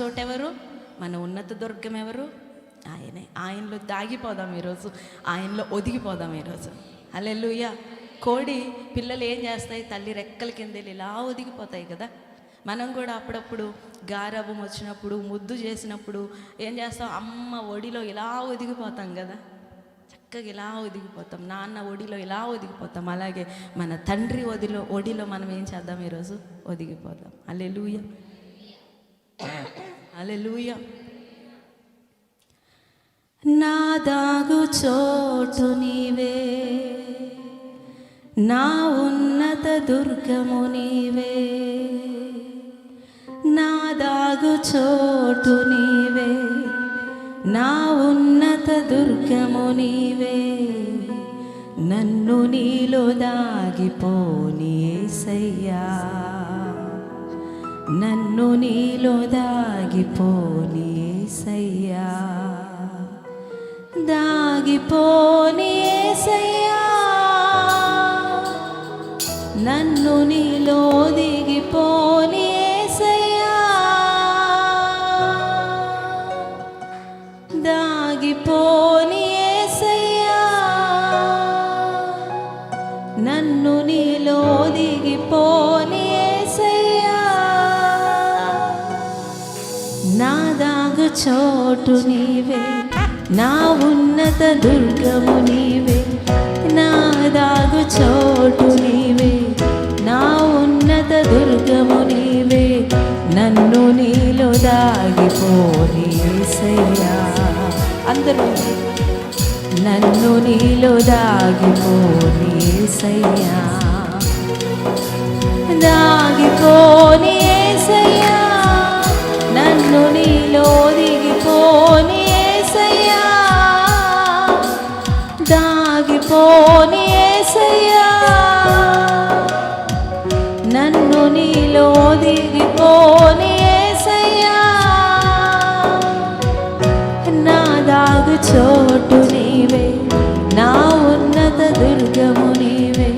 చోటెవరు మన ఉన్నత దుర్గం ఎవరు? ఆయనే. ఆయనలో దాగిపోదాం ఈరోజు. ఆయనలో ఒదిగిపోదాం ఈరోజు. అల్లెలుయ్య కోడి పిల్లలు ఏం చేస్తాయి? తల్లి రెక్కల కింద వెళ్ళి ఇలా ఒదిగిపోతాయి కదా. మనం కూడా అప్పుడప్పుడు గారవం వచ్చినప్పుడు ముద్దు చేసినప్పుడు ఏం చేస్తాం? అమ్మ ఒడిలో ఇలా ఒదిగిపోతాం కదా. చక్కగా ఇలా ఒదిగిపోతాం. నాన్న ఒడిలో ఇలా ఒదిగిపోతాం. అలాగే మన తండ్రి ఒదిలో ఒడిలో మనం ఏం చేద్దాం ఈరోజు? ఒదిగిపోదాం. అల్లెలుయ్య అల్లెలుయ్య నా దాగు చోటు నీవే నా ఉన్నత దుర్గము నీవే. నా దాగు చోటు నీవే నా ఉన్నత దుర్గము నీవే. నన్ను నీలో దాగిపోని ఏసయ్యా. నన్ను నీలో దాగిపోని ఏసయ్యా. దాగిపోని ఏసయ్యా. నన్ను నీలో దిగిపోని చోటు నీవే. నా ఉన్నత దుర్గము నీవే. నా దాగు చోటు నీవే. నా ఉన్నత దుర్గము నీవే. నన్ను నీలో దాగిపోని అందరూ నన్ను నీలో దాగిపోని యేసయ్యా. దాగిపోని దిగిపోని యేసయ్యా దాగిపోని యేసయ్యా నన్ను నీలో దిగిపోని యేసయ్యా నా దాగు చోటు నీవే నా ఉన్నత దుర్గము నీవే.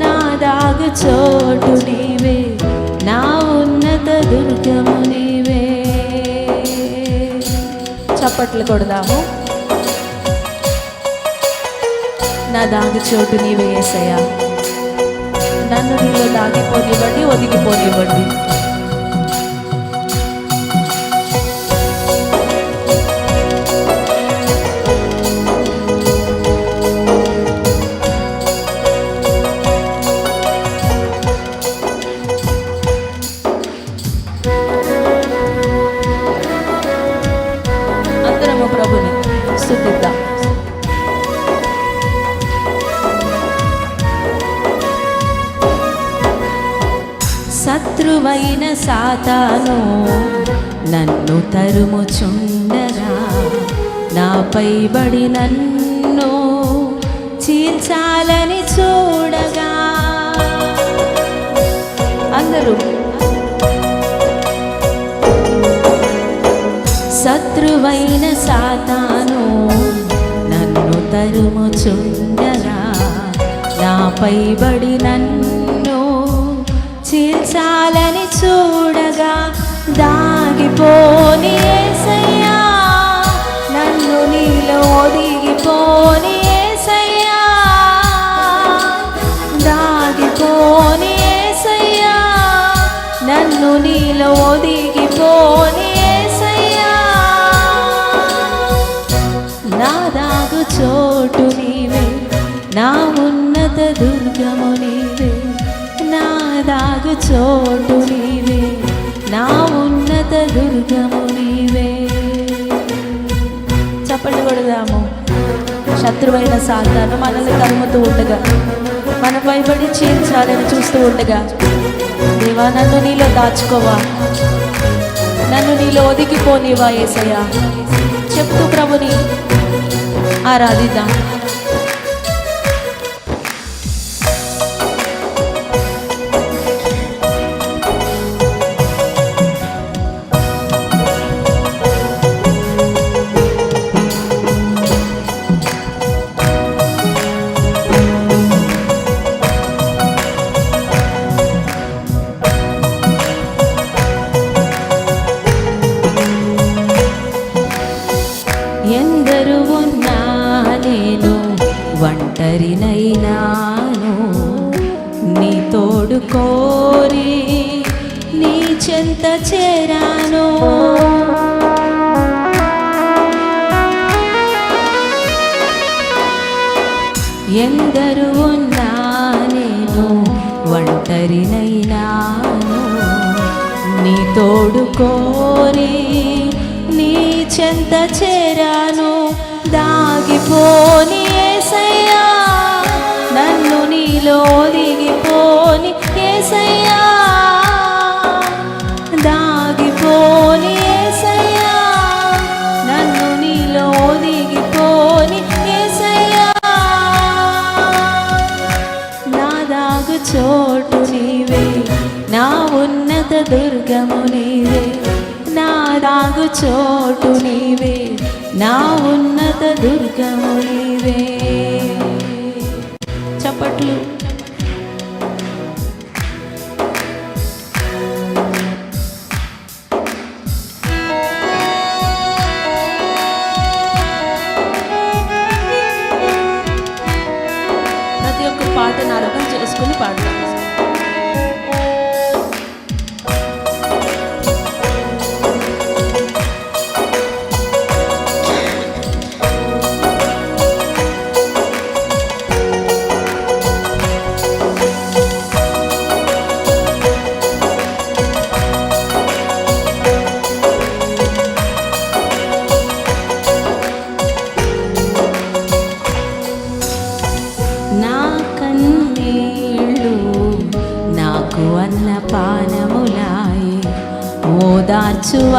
నా దాగు చోటు చప్పట్లు కొడదాము. నా దాగి చోటు నీవే ఏసయ్యా. నన్ను నీలో దాగిపోనివ్వండి సాతాను నన్ను తరుముచుండగా నాపై బడి నన్ను చీల్చాలని చూడగా. అందరూ. శత్రువైన సాతాను నన్ను తరుముచుండగా నాపై బడి నన్ను చీల్చాలని చూడగా దాగిపోని చప్పట్లు కొడదాము. శత్రువైన సాతాను మనల్ని కలుముతూ ఉండగా మన భయపడి చేర్చాలని చూస్తూ ఉండగా దేవా నన్ను నీలో దాచుకోవా? నన్ను నీలో ఒదిగిపోనివా ఏసయ్యా? చెప్తూ ప్రభుని ఆరాధిద్దాం. ఒంటరినైనాను నీ తోడు కోరి నీ చెంత చేరాను దాగిపోని ఏసయ్యా నన్ను నీలో దిగిపోని ఏసయ్యా. జీవే నా ఉన్నత దుర్గము నీవే నా దాగు చోటు నీవే నా ఉన్నత దుర్గము నీవే. చప్పట్లు. ప్రతి ఒక్క పాటను అర్థం చేసుకుని పాడతాం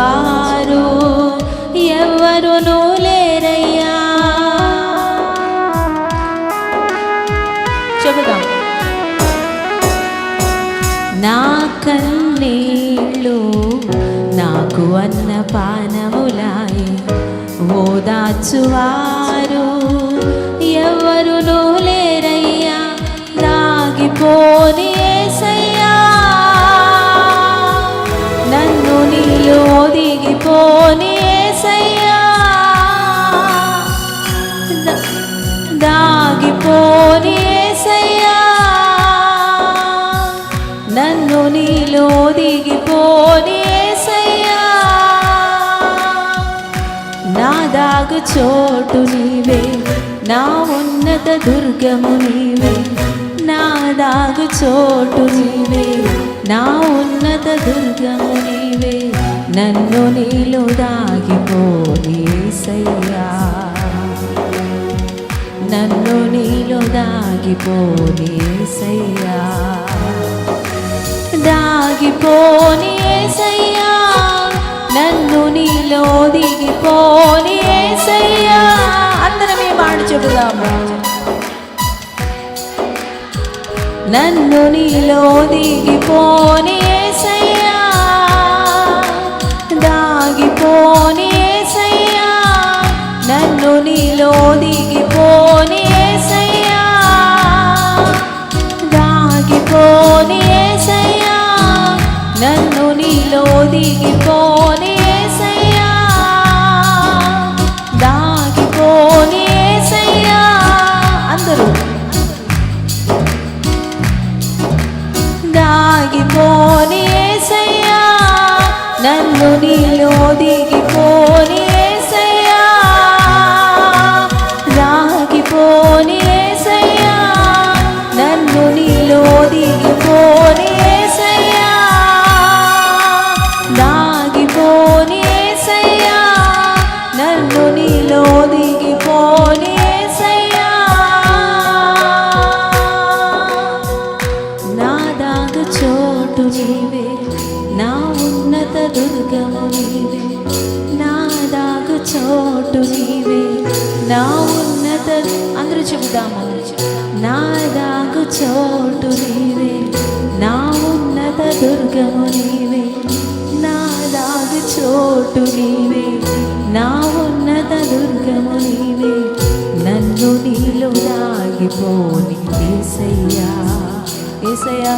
వారు ఎవరునూ లేరయ్యా. చెబుదాం. నా కన్నీళ్ళు నాకు అన్న పానములాయి ఓదాచువారు ఎవరునూ లేరయ్యా. దాగిపోని ఏసయ్యా. నన్ను నీలో దిగిపోని ఏసయ్యా. దాగిపోని ఏసయ్యా. నన్ను నీలో దిగిపోని ఏసయ్యా. నా దాగు చోటు నీవే నా ఉన్నత దుర్గము నీవే నా దాగు చోటు నీవే. నా ఉన్నత దుర్గము నీవే నన్ను నీలో దాగిపోని నన్ను నీలో దాగిపోని ఏసయ్యా నన్ను నీలో దిగిపోని ఏసయ్యా. అందరం ఈ మాట చెబుదాము నన్ను నీలో దిగిపోని ఏసయ్యా. దాగిపోని ఏసయ్యా. నన్ను నీలో దిగిపోని ఏసయ్యా. దాగిపోని ఏసయ్యా. నన్ను నీలో దిగిపోని నన్ను నీలో దుర్గము నీవే నా చోటు నీవే. నా ఉన్నత దుర్గము నీవే నన్ను నీలో దాగిపోని ఏసయ్యా ఏసయ్యా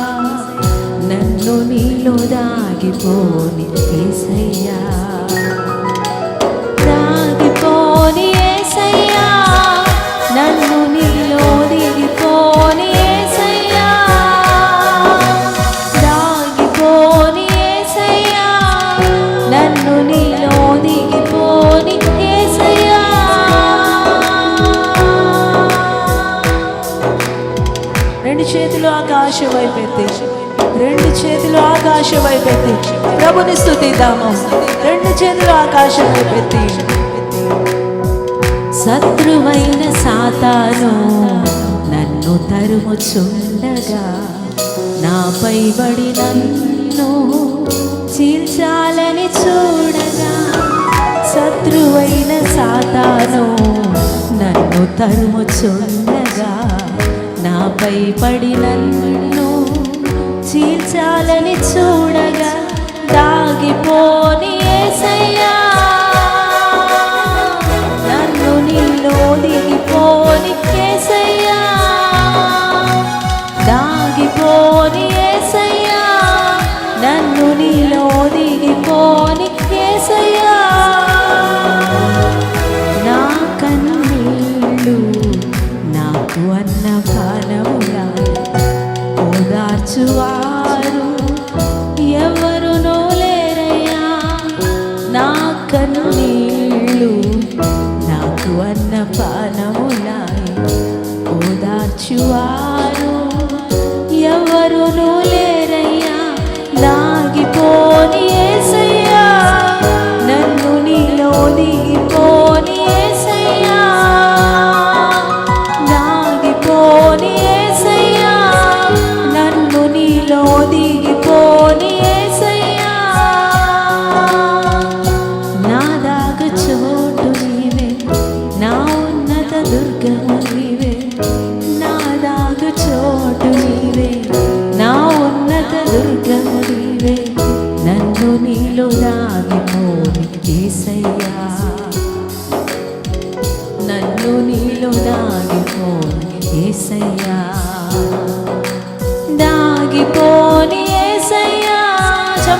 నన్ను నీలో దాగిపోని ఏసయ్యా రెండు చేతులు ఆకాశం వైపెత్తి రెండు చేతులు ఆకాశం వైపెత్తి ప్రభుని స్థుతిద్దాము. రెండు చేతులు ఆకాశం వైపెత్తి శత్రువైన సాతాను నన్ను తరుముచుండగా నాపై బడి నన్ను చీల్చాలని చూడగా శత్రువైన సాతాను నన్ను తరుముచుండగా నాపై పడి నన్ను చీల్చాలని చూడగా దాగిపోని ఏసయ్యా. నన్ను నీలో దిగిపోని కేసయ్యా దాగిపోని ఏసయ్యా. నన్ను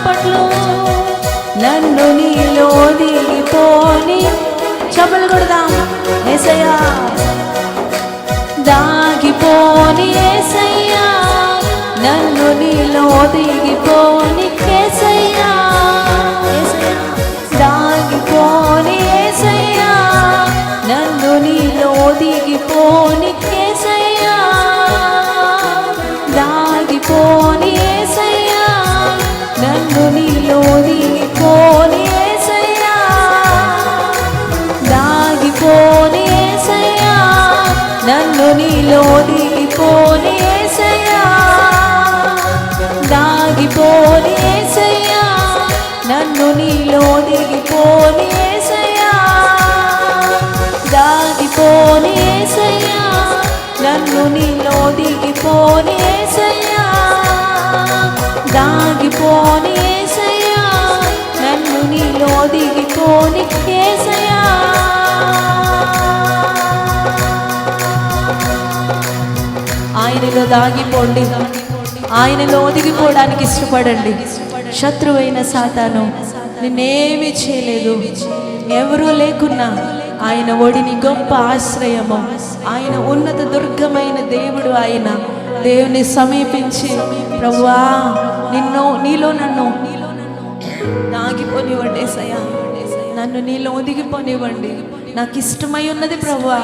చప్పట్లు నన్ను నీలో దిగిపోని చప్పలు కొడదాం ఏసయ్యా. దాగిపోని ఏసయ్యా. నన్ను నీలో దిగిపోని కేసయ్యా దాగిపోని ఏసయ్యా. నన్ను నీలో దిగిపోని నన్ను నీలో దిగిపోని ఏసయ్యా దాగిపోని ఏసయ్యా నన్ను నీలో దిగిపోని ఏసయ్యా. ఆయనలో దాగిపోండి ఆయనలో ఒదిగిపోవడానికి ఇష్టపడండి. శత్రువైన సాతాను నిన్నేమీ చేయలేదు ఎవరూ లేకున్నా ఆయన ఒడిని గొప్ప ఆశ్రయము. ఆయన ఉన్నత దుర్గమైన దేవుడు ఆయన. దేవుని సమీపించి ప్రభువా నిన్ను నీలో నన్ను దాగిపోనివ్వండి ఏసయ్యా. నన్ను నీలో ఒదిగిపోనివ్వండి. నాకు ఇష్టమై ఉన్నది ప్రభువా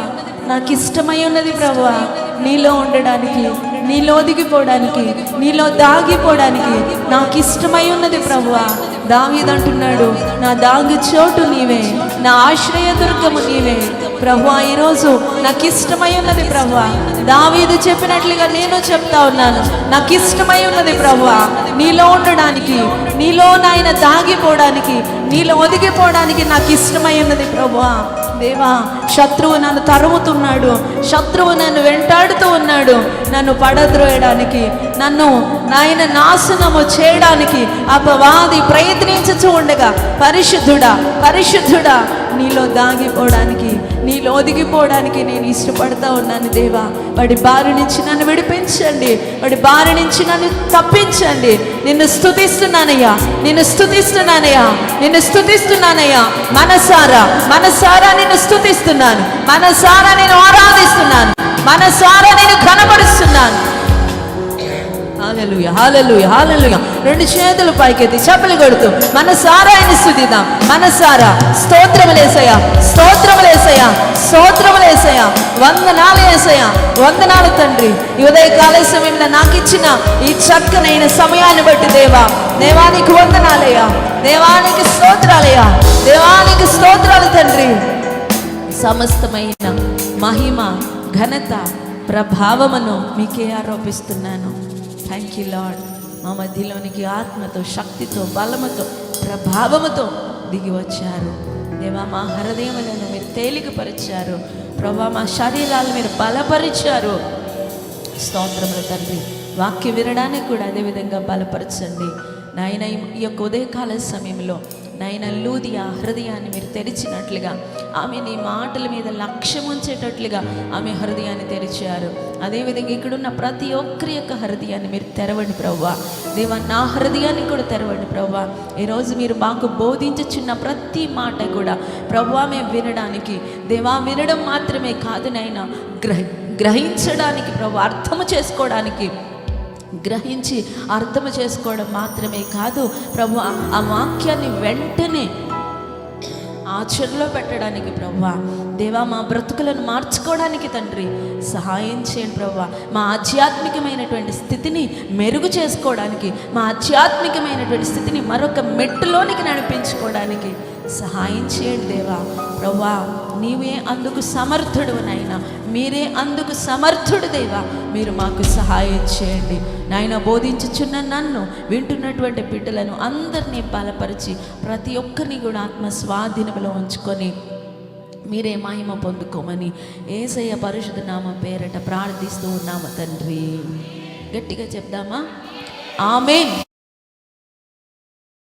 నాకు ఇష్టమై ఉన్నది ప్రభువా. నీలో ఉండడానికి నీలో ఒదిగిపోవడానికి నీలో దాగిపోవడానికి నాకు ఇష్టమై ఉన్నది ప్రభువా. దావీదంటున్నాడు నా దాగి చోటు నీవే. నా ఆశ్రయదుర్గము నీవే. ప్రభు ఈరోజు నాకు ఇష్టమై ఉన్నది ప్రభు దావీదు చెప్పినట్లుగా నేను చెప్తా ఉన్నాను. నాకు ఇష్టమై ఉన్నది ప్రభు నీలో ఉండడానికి నీలో నాయన దాగిపోవడానికి నీలో ఒదిగిపోవడానికి నాకు ఇష్టమై ఉన్నది ప్రభువా. దేవా శత్రువు నన్ను తరుముతున్నాడు శత్రువు నన్ను వెంటాడుతూ ఉన్నాడు నన్ను పడద్రోయడానికి నన్ను నాయన నాశనము చేయడానికి అపవాది ప్రయత్నించుచూ ఉండగా పరిశుద్ధుడా పరిశుద్ధుడా నీలో దాగిపోవడానికి నీలో ఒదిగిపోవడానికి నేను ఇష్టపడతా ఉన్నాను దేవా. వాడి బారి నుంచి నన్ను విడిపించండి. వాడి బారి నుంచి నన్ను తప్పించండి. నిన్ను స్థుతిస్తున్నానయ్యా నిన్ను స్తుతిస్తున్నానయ్యా. నిన్ను స్థుతిస్తున్నానయ్యా మనసారా మనసారా నిన్ను స్థుతిస్తున్నాను మనసారా నేను ఆరాధిస్తున్నాను. మనసారా నేను కనబరుస్తున్నాను హాలెలుయ హాలెలుయ హాలెలుయ రెండు చేతులు పైకెత్తి చెప్పలు కొడుతూ మనసారా ఆయన స్థుతిద్దాం. మనసారా స్తోత్రములేసయ్యా స్తోత్రములేసయ్యా స్తోత్రములేసయ్యా వందనాలు వేసయ్యా వందనాలు తండ్రి. ఈ ఉదయ సమయంలో నాకు ఇచ్చిన ఈ చక్కనైన సమయాన్ని బట్టి దేవా దేవానికి వందనాలయ్యా. దేవానికి స్తోత్రాలయ్యా దేవానికి స్తోత్రాలు తండ్రి. సమస్తమైన మహిమ ఘనత ప్రభావమును మీకే ఆరోపిస్తున్నాను. థ్యాంక్ యూ లాడ్ మా మధ్యలోనికి ఆత్మతో శక్తితో బలముతో ప్రభావముతో దిగి వచ్చారు. దేవా మా హృదయములను మీరు తేలికపరిచారు. ప్రభా మా శరీరాలు మీరు బలపరిచారు. స్తోత్రములు తండ్రి. వాక్య వినడానికి కూడా అదేవిధంగా బలపరచండి. నాయన ఈ యొక్క ఉదయకాల సమయంలో నాయన లూదియా హృదయాన్ని మీరు తెరిచినట్లుగా ఆమె నీ మాటల మీద లక్ష్యం ఉంచేటట్లుగా ఆమె హృదయాన్ని తెరిచారు. అదేవిధంగా ఇక్కడున్న ప్రతి ఒక్కరి యొక్క హృదయాన్ని మీరు తెరవండి ప్రవ్వా. దేవా నా హృదయాన్ని కూడా తెరవండి ప్రవ్వా. ఈరోజు మీరు మాకు బోధించుచున్న ప్రతి మాట కూడా ప్రవ్వా మేము వినడానికి దేవా వినడం మాత్రమే కాదు నాయన గ్రహ గ్రహించడానికి ప్రభు అర్థము చేసుకోవడానికి గ్రహించి అర్థం చేసుకోవడం మాత్రమే కాదు ప్రభు ఆ- ఆ వాక్యాన్ని వెంటనే ఆచరణలో పెట్టడానికి ప్రభా దేవా మా బ్రతుకులను మార్చుకోవడానికి తండ్రి సహాయం చేయండి ప్రభా మా ఆధ్యాత్మికమైనటువంటి స్థితిని మెరుగు చేసుకోవడానికి మా ఆధ్యాత్మికమైనటువంటి స్థితిని మరొక మెట్టులోనికి నడిపించుకోవడానికి సహాయం చేయండి దేవా. ప్రభా నీవే అందుకు సమర్థుడు నాయన మీరే అందుకు సమర్థుడు దేవా. మీరు మాకు సహాయం చేయండి. నాయన బోధించుచున్న నన్ను వింటున్నటువంటి బిడ్డలను అందరినీ బలపరిచి ప్రతి ఒక్కరిని కూడా ఆత్మ స్వాధీనంలో ఉంచుకొని మీరే మహిమ పొందుకోమని ఏసయ్య పరిశుద్ధ నామ పేరట ప్రార్థిస్తూ ఉన్నాము తండ్రి. గట్టిగా చెప్దామా? ఆమె